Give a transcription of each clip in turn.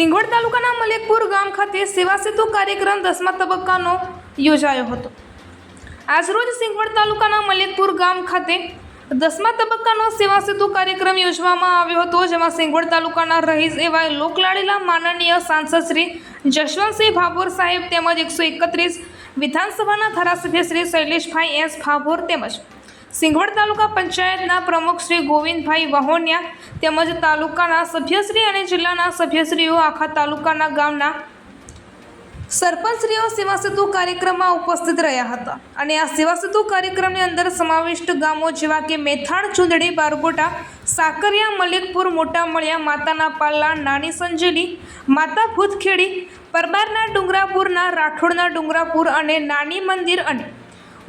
સિંગવડ તાલુકાના મલેકપુર ગામ ખાતે સેવા સેતુ કાર્યક્રમ દસમા તબક્કાનો યોજાયો હતો. આજરોજ સિંગવડ તાલુકાના મલેકપુર ગામ ખાતે દસમા તબક્કાનો સેવા સેતુ કાર્યક્રમ યોજવામાં આવ્યો હતો, જેમાં સિંગવડ તાલુકાના રહીશ એવા લોકલાડેલા માનનીય સાંસદ શ્રી જશવંતસિંહ ભાભોર સાહેબ તેમજ એકસો એકત્રીસ વિધાનસભાના ધારાસભ્ય શ્રી શૈલેષભાઈ એસ ભાભોર તેમજ સિંગવડ તાલુકા પંચાયતના પ્રમુખ શ્રી ગોવિંદભાઈ વહોનિયા તેમજ તાલુકાના સભ્યશ્રી અને જિલ્લાના સભ્યશ્રીઓ આખા તાલુકાના ગામના સરપંચશ્રીઓ સેવા સેતુ કાર્યક્રમમાં ઉપસ્થિત રહ્યા હતા. અને આ સેવા સેતુ કાર્યક્રમની અંદર સમાવિષ્ટ ગામો જેવા કે મેથાણ, ચુંદડી, બારગોટા, સાકરિયા, મલિકપુર મોટા મળિયા માતાના પાલ્લા, નાની સંજેલી, માતા ભૂતખેડી, પરબારના ડુંગરાપુરના, રાઠોડના ડુંગરાપુર અને નાની મંદિર અને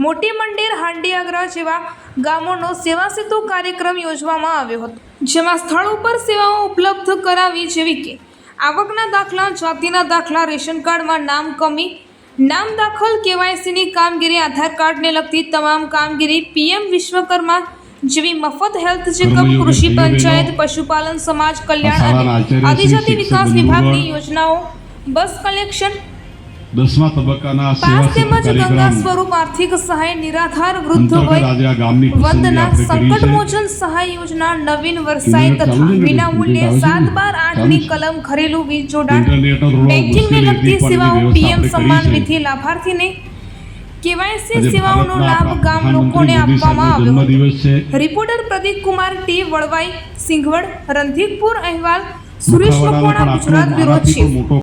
મોટી મંદિર હાંડિયાગ્રા જેવા ગામોનો સેવા સેતુ કાર્યક્રમ યોજવામાં આવ્યો હતો જેમાં સ્થળ ઉપર સેવાઓ ઉપલબ્ધ કરાવી જેવી કે આવકના દાખલા જાતિના દાખલા રેશન કાર્ડમાં નામ કમી નામ દાખલ કેવાયસીની કામગીરી આધાર કાર્ડને લગતી તમામ કામગીરી પીએમ વિશ્વકર્મા જેવી મફત હેલ્થ ચેકઅપ કૃષિ પંચાયત પશુપાલન સમાજ કલ્યાણ અને આદિજાતિ વિકાસ વિભાગની યોજનાઓ બસ કલેક્શન દસમા તબક્કાના સેવા ગંગા સ્વરૂપ આર્થિક સહાય નિરાધાર વૃદ્ધ વય વંદના સંકટ મોચન સહાય યોજના નવીન વરસાઈ તથા વિનામૂલ્યે સાત બાર આઠ ચાલુ ની છે? કલમ ઘરેલું વીજ જોડાણ બેન્કિંગને લગતી સેવાઓ પીએમ સન્માન વિધિ લાભાર્થીને કેવાયસી સેવાઓનો લાભ ગામ લોકોને આપવામાં આવ્યો રિપોર્ટર પ્રદીપ કુમાર ટી. વળવાઈ સિંઘવડ રંધીકપુર અહેવાલ સુરેશ મકવાણા ગુજરાત બ્યુરો ચીફ